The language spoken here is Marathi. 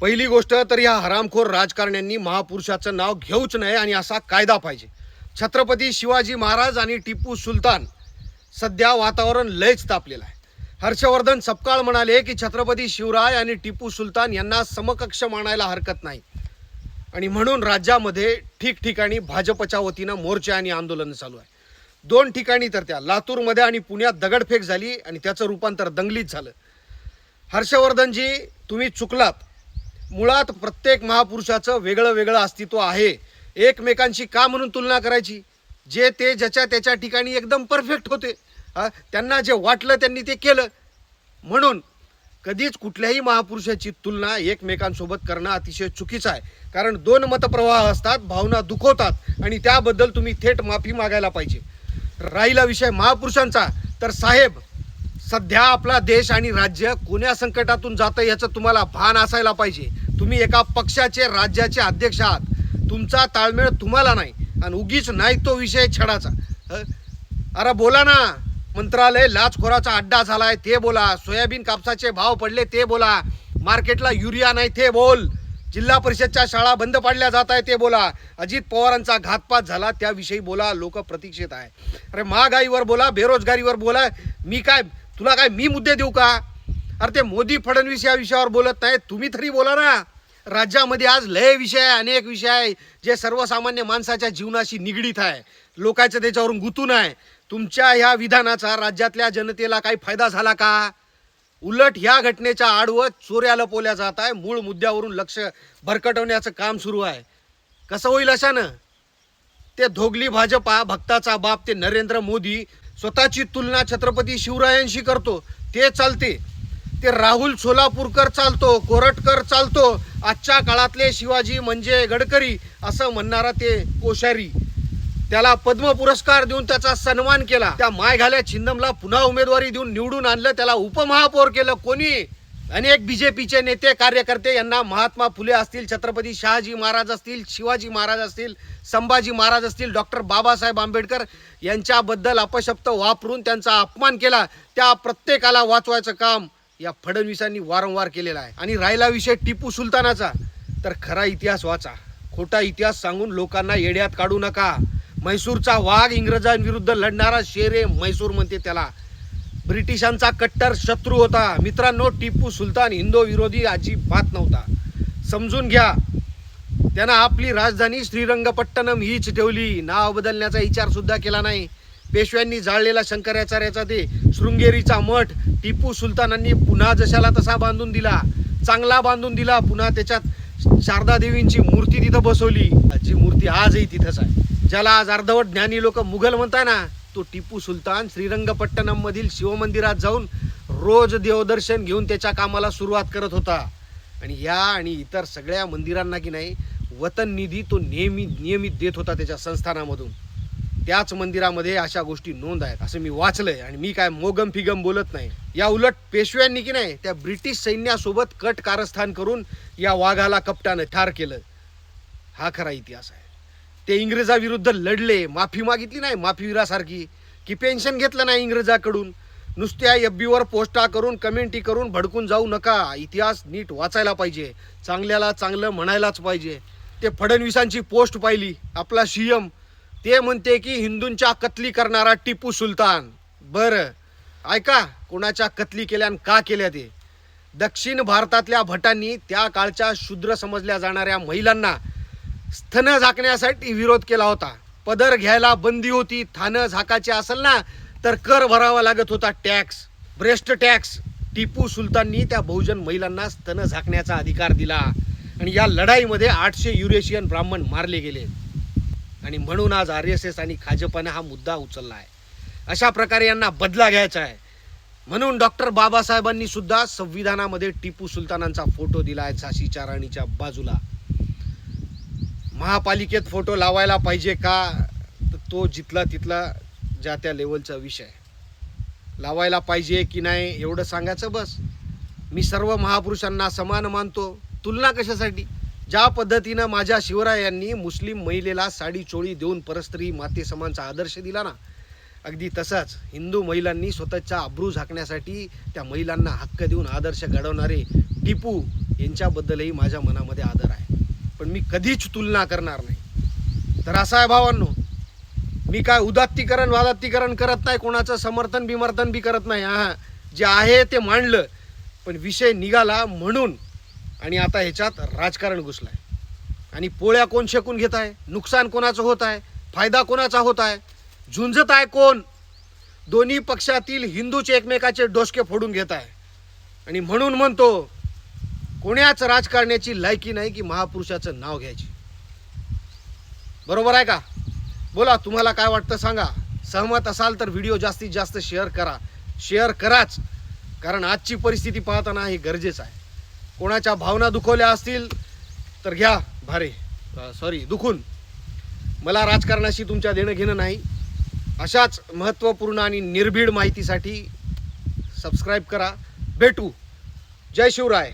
पहिली गोष्ट तर या हरामखोर राजकारण्यांनी महापुरुषाचं नाव घेऊच नये आणि असा कायदा पाहिजे. छत्रपती शिवाजी महाराज आणि टिपू सुलतान सध्या वातावरण लयच तापलेलं आहे. हर्षवर्धन सपकाळ म्हणाले की छत्रपती शिवराय आणि टिपू सुलतान यांना समकक्ष मानायला हरकत नाही. आणि म्हणून राज्यामध्ये ठिकठिकाणी भाजपच्या वतीनं मोर्चे आणि आंदोलन चालू आहे. दोन ठिकाणी तर त्या लातूरमध्ये आणि पुण्यात दगडफेक झाली आणि त्याचं रूपांतर दंगलीत झालं. हर्षवर्धनजी तुम्ही चुकलात. मुळात प्रत्येक महापुरुषाचं वेगळं वेगळं अस्तित्व आहे. एकमेकांशी का म्हणून तुलना करायची? जे ते ज्याच्या त्याच्या ठिकाणी एकदम परफेक्ट होते. त्यांना जे वाटलं त्यांनी ते केलं. म्हणून कधीच कुठल्याही महापुरुषाची तुलना एकमेकांसोबत करणं अतिशय चुकीचं आहे. कारण दोन मतप्रवाह असतात भावना दुखवतात आणि त्याबद्दल तुम्ही थेट माफी मागायला पाहिजे. राहिला विषय महापुरुषांचा. तर साहेब सध्या आपला देश आणि राज्य कोण्या संकटातून जातं याचं तुम्हाला भान असायला पाहिजे. तुम्ही एका पक्षाचे राज्याचे अध्यक्ष आहात. तुमचा ताळमेळ तुम्हाला नाही आणि उगीच नाही तो विषय छडाचा. अरे बोला ना. मंत्रालय लाचखोराचा अड्डा झालाय ते बोला. सोयाबीन कापसाचे भाव पडले ते बोला. मार्केटला युरिया नाही ते बोल. जिल्हा परिषदच्या शाळा बंद पाडल्या जात आहे ते बोला. अजित पवारांचा घातपात झाला त्याविषयी बोला. लोक प्रतीक्षेत आहे. अरे महागाईवर बोला बेरोजगारीवर बोला. मी काय तुला काय मी मुद्दे देऊ का? अरे ते मोदी फडणवीस या विषयावर बोलत नाही तुम्ही तरी बोला ना. राज्यामध्ये आज लय विषय आहे अनेक विषय आहे जे सर्वसामान्य माणसाच्या जीवनाशी निगडीत आहे. लोकांचं त्याच्यावरून गुतून आहे. तुमच्या ह्या विधानाचा राज्यातल्या जनतेला काही फायदा झाला का? उलट ह्या घटनेच्या आडवं चोऱ्या लपवल्या जात आहे. मूळ मुद्द्यावरून लक्ष भरकटवण्याचं काम सुरू आहे. कसं होईल अशानं? ते धोगली भाजपा भक्ताचा बाप ते नरेंद्र मोदी स्वतःची तुलना छत्रपती शिवरायांशी करतो. ते चालते. ते राहुल सोलापूरकर चालतो कोरटकर चालतो. आजच्या काळातले शिवाजी म्हणजे गडकरी असं म्हणणारा ते कोश्यारी. त्याला पद्म पुरस्कार देऊन त्याचा सन्मान केला. त्या माय घाल्या छिंदमला पुन्हा उमेदवारी देऊन निवडून आणलं. त्याला उपमहापौर केलं. कोणी? अनेक बीजेपीचे नेते कार्यकर्ते यांना महात्मा फुले असतील छत्रपती शहाजी महाराज असतील शिवाजी महाराज असतील संभाजी महाराज असतील डॉक्टर बाबासाहेब आंबेडकर यांच्याबद्दल अपशब्द वापरून त्यांचा अपमान केला. त्या प्रत्येकाला वाचवायचं काम या फडणवीसांनी वारंवार केलेला आहे. आणि राहिला विषय टिपू सुलतानाचा. तर खरा इतिहास वाचा. खोटा इतिहास सांगून लोकांना येड्यात काढू नका. म्हैसूरचा वाघ इंग्रजांविरुद्ध लढणारा शेरे म्हैसूर म्हणते त्याला. ब्रिटिशांचा कट्टर शत्रू होता. मित्रांनो टिपू सुलतान हिंदू विरोधी अजिबात नव्हता. समजून घ्या त्यानं आपली राजधानी श्रीरंगपट्टणम हीच ठेवली. नाव बदलण्याचा विचार सुद्धा केला नाही. पेशव्यांनी जाळलेला शंकराचार्याचा ते शृंगेरीचा मठ टिपू सुलतानांनी पुन्हा जशाला तसा बांधून दिला. चांगला बांधून दिला पुन्हा त्याच्यात शारदा देवींची मूर्ती तिथं बसवली. जी मूर्ती आजही तिथंच आहे. ज्याला आज अर्धवट ज्ञानी लोक मुघल म्हणताय ना तो टिपू सुलतान श्रीरंगपट्टणम मधील शिवमंदिरात जाऊन रोज देवदर्शन घेऊन त्याच्या कामाला सुरुवात करत होता. आणि या आणि इतर सगळ्या मंदिरांना की नाही वतन निधी तो नेहमी नियमित देत होता त्याच्या संस्थानामधून. त्याच मंदिरामध्ये अशा गोष्टी नोंद आहेत असं मी वाचलंय आणि मी काय मोगम फिगम बोलत नाही. या उलट पेशव्यांनी की नाही त्या ब्रिटिश सैन्यासोबत कट कारस्थान करून या वाघाला कपटानं ठार केलं. हा खरा इतिहास आहे. ते इंग्रजाविरुद्ध लढले. माफी मागितली नाही माफीवीरासारखी. की पेन्शन घेतलं नाही इंग्रजाकडून. नुसत्या एफबीवर पोस्टा करून कमेंटी करून भडकून जाऊ नका. इतिहास नीट वाचायला पाहिजे. चांगल्याला चांगलं म्हणायलाच पाहिजे. ते फडणवीसांची पोस्ट पाहिली आपला सीएम ते म्हणते की हिंदूंच्या कत्ली करणारा टिपू सुलतान. बरं. ऐका कोणाच्या कत्ली केल्या आणि का केल्या ते? दक्षिण भारतातल्या भटांनी त्या काळच्या शूद्र समजल्या जाणाऱ्या महिलांना स्तन झाकण्यासाठी विरोध केला होता. पदर घ्यायला बंदी होती थानं झाकायचे असेल ना तर कर भरावा लागत होता टॅक्स. Breast tax. टिपू सुलताननी त्या बहुजन महिलांना स्तन झाकण्याचा अधिकार दिला. आणि या लढाईमध्ये आठशे युरेशियन ब्राह्मण मारले गेले. आणि म्हणून आज आर एस एस आणि खाजपानं हा मुद्दा उचलला आहे अशा प्रकारे यांना बदला घ्यायचा आहे. म्हणून डॉक्टर बाबासाहेबांनी सुद्धा संविधानामध्ये टिपू सुलतानांचा फोटो दिला आहे झाशीच्या राणीच्या बाजूला. महापालिकेत फोटो लावायला पाहिजे का? तर तो जिथला तिथला ज्या त्या लेवलचा विषय. लावायला पाहिजे की नाही एवढं सांगायचं बस. मी सर्व महापुरुषांना समान मानतो. तुलना कशासाठी? ज्या पद्धतीनं माझ्या शिवरायांनी मुस्लिम महिलेला साडी चोळी देऊन परस्त्री माते समानचा आदर्श दिला ना अगदी तसाच हिंदू महिलांनी स्वतःच्या अब्रू झाकण्यासाठी त्या महिलांना हक्क देऊन आदर्श घडवणारे टिपू यांच्याबद्दलही माझ्या मनामध्ये आदर आहे. पण मी कधीच तुलना करणार नाही. तर असं आहे भावांनो मी काय उदात्तीकरण वादात्तीकरण करत नाही कोणाचं समर्थन बिमर्थन बी करत नाही. हा जे आहे ते मांडलं पण विषय निघाला म्हणून आणि आता ह्याच्यात राजकारण घुसलं आहे आणि पोळ्या कोण शेकून घेत आहे? नुकसान कोणाचं होत आहे? फायदा कोणाचा होत आहे? झुंजत आहे कोण? दोन्ही पक्षातील हिंदूचे एकमेकाचे डोसके फोडून घेत आहे. आणि म्हणून म्हणतो कुण्याच राजकारण्याची लायकी नाही की महापुरुषाचं नाव घ्यायची. बरोबर आहे का? बोला तुम्हाला काय वाटतं सांगा. सहमत असाल तर व्हिडिओ जास्तीत जास्त शेअर करा. शेअर कराच. कारण आजची परिस्थिती पाहताना हे गरजेचं आहे. कोणाच्या भावना दुखवल्या असतील तर घ्या भारे. सॉरी दुखून. मला राजकारणाशी तुमच्या देणं घेणं नाही. अशाच महत्त्वपूर्ण आणि निर्भीड माहितीसाठी सबस्क्राईब करा. भेटू. जय शिवराय.